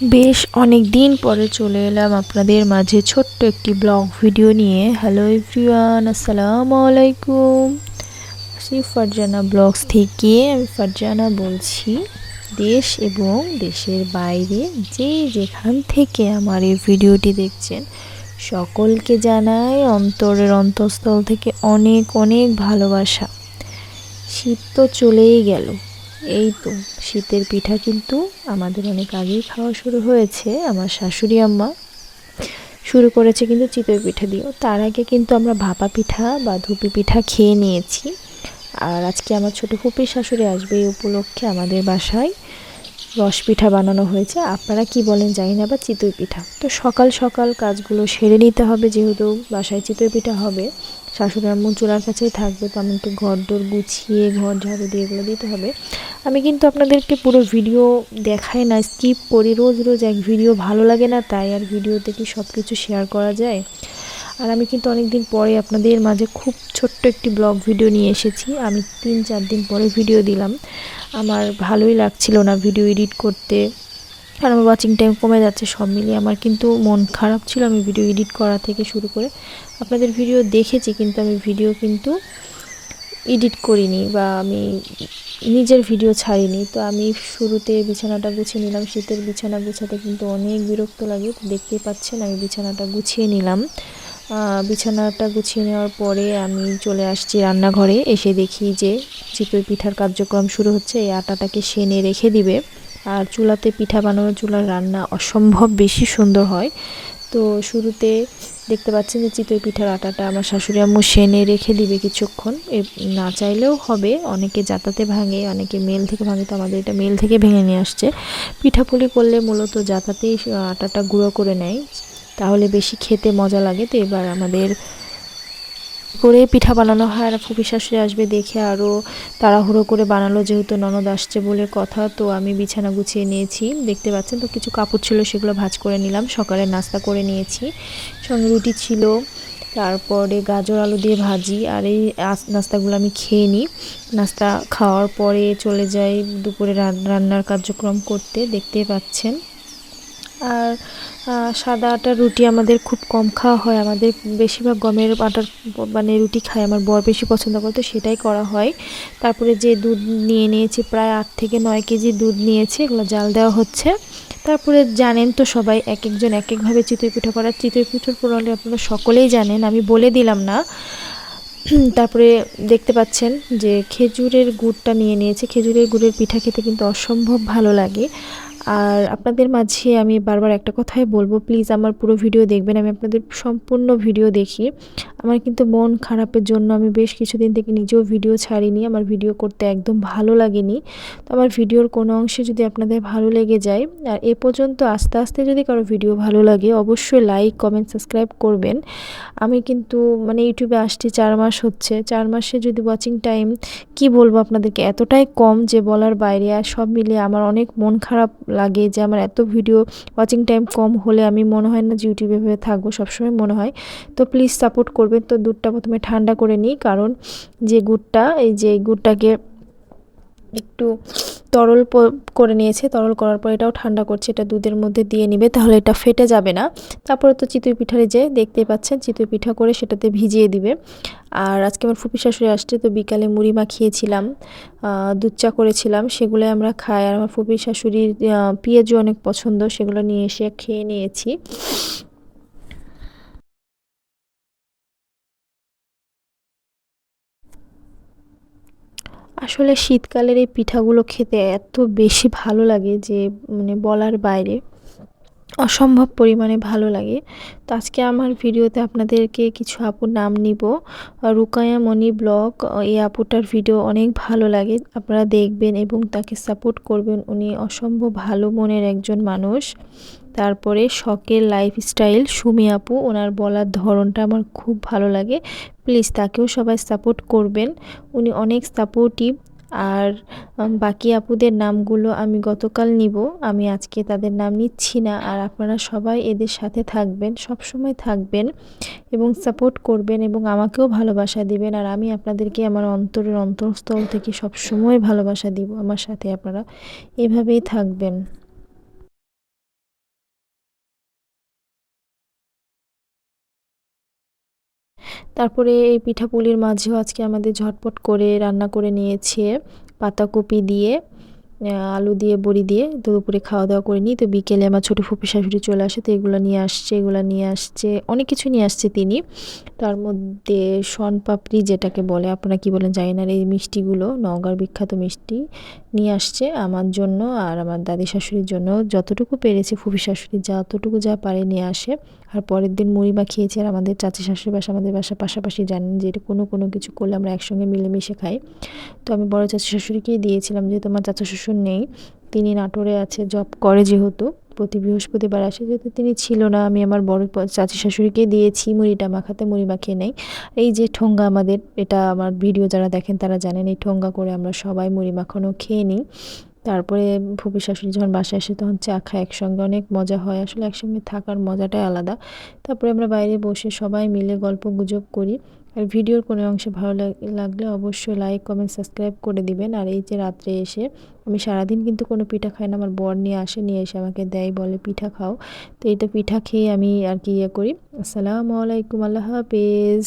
বেশ অনেক দিন পরে চলে এলাম আপনাদের মাঝে ছোট্ট একটি ব্লগ ভিডিও নিয়ে। হ্যালো এভরিওয়ান আসসালামু আলাইকুম। শ্রী ফারজানা ব্লগস থেকে। আমি ফারজানা বলছি, দেশ এবং দেশের বাইরে যে যেখান থেকে আমার এই ভিডিওটি দেখছেন, সকলকে জানাই অন্তরের অন্তঃস্থল থেকে অনেক অনেক ভালোবাসা। শীত তো চলেই গেল, এই তো। শীতের পিঠা কিন্তু আমাদের অনেক আগেই খাওয়া শুরু হয়েছে, আমার শাশুড়ি আম্মা। শুরু করেছে কিন্তু চিতই পিঠা দিয়েও। তার আগে কিন্তু আমরা ভাপা পিঠা বা ধুপি পিঠা খেয়ে নিয়েছি। আর আজকে আমার ছোটো ফুপির শাশুড়ি আসবে এই উপলক্ষে আমাদের বাসায়। রস পিঠা বানানো হয়েছে। আপনারা কি বলেন জানি না, বা চিতই পিঠা। তো সকাল সকাল কাজগুলো সেরে নিতে হবে, যেহেতু বাসায় চিতই পিঠা হবে। শাশুড়ি আম্মু চুলার কাছেই থাকবে, তো আমি একটু ঘর ডোর গুছিয়ে, ঘর ঝাড়ু দিয়ে এগুলো দিতে হবে। আমি কিন্তু আপনাদেরকে পুরো ভিডিও দেখাই না, স্কিপ করি। রোজ রোজ এক ভিডিও ভালো লাগে না, তাই আর ভিডিওতে কি সব কিছু শেয়ার করা যায়? আর আমি কিন্তু অনেক দিন পরে আপনাদের মাঝে খুব ছোট্ট একটি ব্লগ ভিডিও নিয়ে এসেছি। আমি তিন চার দিন পরে ভিডিও দিলাম। আমার ভালোই লাগছিল না ভিডিও এডিট করতে আর আমার ওয়াচিং টাইম কমে যাচ্ছে, সব মিলিয়ে আমার কিন্তু মন খারাপ ছিল আমি ভিডিও এডিট করা থেকে শুরু করে আপনাদের ভিডিও দেখেছি কিন্তু আমি ভিডিও কিন্তু এডিট করিনি বা আমি নিজের ভিডিও ছাড়িনি। তো আমি শুরুতে বিছানাটা গুছিয়ে নিলাম, শীতের বিছানা গুছাতে কিন্তু অনেক বিরক্ত লাগে, তো দেখতেই পাচ্ছেন আমি বিছানাটা গুছিয়ে নিলাম। বিছানাটা গুছিয়ে নেওয়ার পরে আমি চলে আসছি রান্নাঘরে। এসে দেখি যে চিতই পিঠার কার্যক্রম শুরু হচ্ছে। এই আটাটাকে সেনে রেখে দিবে। আর চুলাতে পিঠা বানানোর চুলার রান্না অসম্ভব বেশি সুন্দর হয়। তো শুরুতে দেখতে পাচ্ছেন যে চিতই পিঠার আটাটা আমার শাশুড়ি আম্মু সেনে রেখে দিবে কিছুক্ষণ। এ, না চাইলেও হবে। অনেকে জাতাতে ভাঙে, অনেকে মেল থেকে ভাঙে। তো আমাদের এটা মেল থেকে ভেঙে নিয়ে আসছে। পিঠাপুলি করলে মূলত জাতাতেই আটাটা গুঁড়ো করে নেয়। তাহলে বেশি খেতে মজা লাগে তো এবার আমাদের করে পিঠা বানানো হয় আর ফুপি শাশুড়ি আসবে দেখে আরও তাড়াহুড়ো করে বানালো যেহেতু ননদ আসছে বলে কথা, তো আমি বিছানা গুছিয়ে নিয়েছি। দেখতে পাচ্ছেন তো কিছু কাপড় ছিল, সেগুলো ভাজ করে নিলাম। সকালে নাস্তা করে নিয়েছি। সঙ্গে রুটি ছিল, তারপরে গাজর আলু দিয়ে ভাজি আর এই নাস্তাগুলো আমি খেয়ে নিই। নাস্তা খাওয়ার পরে চলে যাই দুপুরে রান্নার কার্যক্রম করতে, দেখতে পাচ্ছেন। আর সাদা আটার রুটি আমাদের খুব কম খাওয়া হয়। আমাদের বেশিরভাগ গমের আটার মানে রুটি খায়। আমার বর বেশি পছন্দ করে, তো সেটাই করা হয়। তারপরে যে দুধ নিয়ে নিয়েছি, প্রায় আট থেকে নয় কেজি দুধ নিয়েছে, এগুলো জাল দেওয়া হচ্ছে। তারপরে জানেন তো সবাই এক একজন এক একভাবে চিতই পিঠা করার। চিতই পিঠার প্রণালী আপনারা সকলেই জানেন, আমি বলে দিলাম না। তারপরে দেখতে পাচ্ছেন যে খেজুরের গুড়টা নিয়ে নিয়েছে। খেজুরের গুড়ের পিঠা খেতে কিন্তু অসম্ভব ভালো লাগে। আর আপনাদের মাঝে আমি বারবার একটা কথাই বলব প্লিজ আমার পুরো ভিডিও দেখবেন, আমি আপনাদের সম্পূর্ণ ভিডিও দেখি। আমার কিন্তু মন খারাপের জন্য আমি বেশ কিছুদিন থেকে নিজেও ভিডিও ছাড়িনি, আমার ভিডিও করতে একদম ভালো লাগেনি। তো আমার ভিডিওর কোনো অংশে যদি আপনাদের ভালো লেগে যায়, আর এ পর্যন্ত আস্তে আস্তে যদি কারও ভিডিও ভালো লাগে, অবশ্যই লাইক কমেন্ট সাবস্ক্রাইব করবেন। আমি কিন্তু মানে ইউটিউবে আসছি, চার মাস হচ্ছে, চার মাসে যদি ওয়াচিং টাইম কি বলব আপনাদেরকে, এতটাই কম যে বলার বাইরে আর সব মিলিয়ে আমার অনেক মন খারাপ লাগে যে আমার এত ভিডিও ওয়াচিং টাইম কম হলে আমি মনে হয় না যে ইউটিউবে ভেবে থাকব, সবসময় মনে হয়। তো প্লিজ সাপোর্ট করবেন। তো দুধটা প্রথমে ঠান্ডা করে নিই, কারণ যে গুড়টা, এই যে গুড়টাকে একটু তরল করে নিয়েছে, তরল করার পর এটাও ঠান্ডা করছে, এটা দুধের মধ্যে দিয়ে নিবে, তাহলে এটা ফেটে যাবে না। তারপরে তো চিতই পিঠারে যে দেখতে পাচ্ছেন, চিতই পিঠা করে সেটাতে ভিজিয়ে দিবে। আর আজকে আমার ফুপি শাশুড়ি আসছে, তো বিকালে মুড়ি মাখিয়েছিলাম দুধ চা করেছিলাম, সেগুলো আমরা খাই। আর আমার ফুপি শাশুড়ির পেঁয়াজও অনেক পছন্দ, সেগুলো নিয়ে এসে খেয়ে নিয়েছি। আসলে শীতকালের এই পিঠাগুলো খেতে এত বেশি ভালো লাগে যে মানে বলার বাইরে অসম্ভব পরিমাণে ভালো লাগে। তো আজকে আমার ভিডিওতে আপনাদেরকে কিছু আপুর নাম নিব। রুকায়া মনি ব্লগ এই আপুটার ভিডিও অনেক ভালো লাগে। আপনারা দেখবেন এবং তাকে সাপোর্ট করবেন। উনি অসম্ভব ভালো মনের একজন মানুষ। তারপরে শখের লাইফস্টাইল সুমি আপু, ওনার বলার ধরনটা আমার খুব ভালো লাগে। প্লিজ তাকেও সবাই সাপোর্ট করবেন। উনি অনেক সাপোর্টিভ আর বাকি আপুদের নামগুলো আমি গতকাল নিব। আমি আজকে তাদের নাম নিচ্ছি না। আর আপনারা সবাই এদের সাথে থাকবেন সব সময় থাকবেন এবং সাপোর্ট করবেন এবং আমাকেও ভালোবাসা দিবেন। আর আমি আপনাদেরকে আমার অন্তরের অন্তরস্থল থেকে সব সময় ভালোবাসা দিব। আমার সাথে আপনারা এভাবেই থাকবেন। তারপরে এই পিঠাপুলির মাঝেও আজকে আমাদের ঝটপট করে রান্না করে নিয়েছে পাতাকপি দিয়ে আলু দিয়ে, বড়ি দিয়ে। তো দুপুরে খাওয়া দাওয়া করে নিই। তো বিকেলে আমার ছোটো ফুপি শাশুড়ি চলে আসে, তো এগুলো নিয়ে আসছে, এগুলো নিয়ে আসছে, অনেক কিছু নিয়ে আসছে তিনি। তার মধ্যে শন পাপড়ি যেটাকে বলে, আপনারা কি বলেন জানি না এই মিষ্টিগুলো, নওগাঁর বিখ্যাত মিষ্টি নিয়ে আসছে আমার জন্য আর আমার দাদি শাশুড়ির জন্য। যতটুকু পেরেছে ফুপি শাশুড়ি যতটুকু যা পারে নিয়ে আসে। আর পরের দিন মুড়ি মাখিয়েছে আর আমাদের চাচি শাশুড়ি বাসা, আমাদের বাসা পাশাপাশি জানেন যে এটা কোনো কোনো কিছু করলে আমরা একসঙ্গে মিলেমিশে খাই। তো আমি বড় চাচি শাশুড়িকেই দিয়েছিলাম যে তোমার চাচা শ্বশুর নেই, তিনি নাটোরে আছে জব করে যেহেতু, প্রতি বৃহস্পতিবার আসে, যেহেতু তিনি ছিল না, আমি আমার বড় চাচি শাশুড়িকে দিয়েছি মুড়িটা মাখাতে, মুড়ি মাখিয়ে নেই। এই যে ঠোঙ্গা আমাদের, এটা আমার ভিডিও যারা দেখেন তারা জানেন, এই ঠোঙ্গা করে আমরা সবাই মুড়ি মাখানো খেয়ে নিই। তারপরে ফুপি শাশুড়ি যখন বাসায় আসে তখন চা খায় একসঙ্গে, অনেক মজা হয়। আসলে একসঙ্গে থাকার মজাটাই আলাদা। তারপরে আমরা বাইরে বসে সবাই মিলে গল্প গুজব করি। আর ভিডিওর কোনো অংশে ভালো লাগলে অবশ্যই লাইক কমেন্ট সাবস্ক্রাইব করে দিবেন। আর এই যে রাত্রে এসে আমি সারাদিন কিন্তু কোনো পিঠা খাই না, আমার বর নিয়ে আসে, নিয়ে এসে আমাকে দেয়, বলে পিঠা খাও। তো এইটা পিঠা খেয়ে আমি আর কি ইয়ে করি। আসসালামু আলাইকুম, আল্লাহ হাফেজ।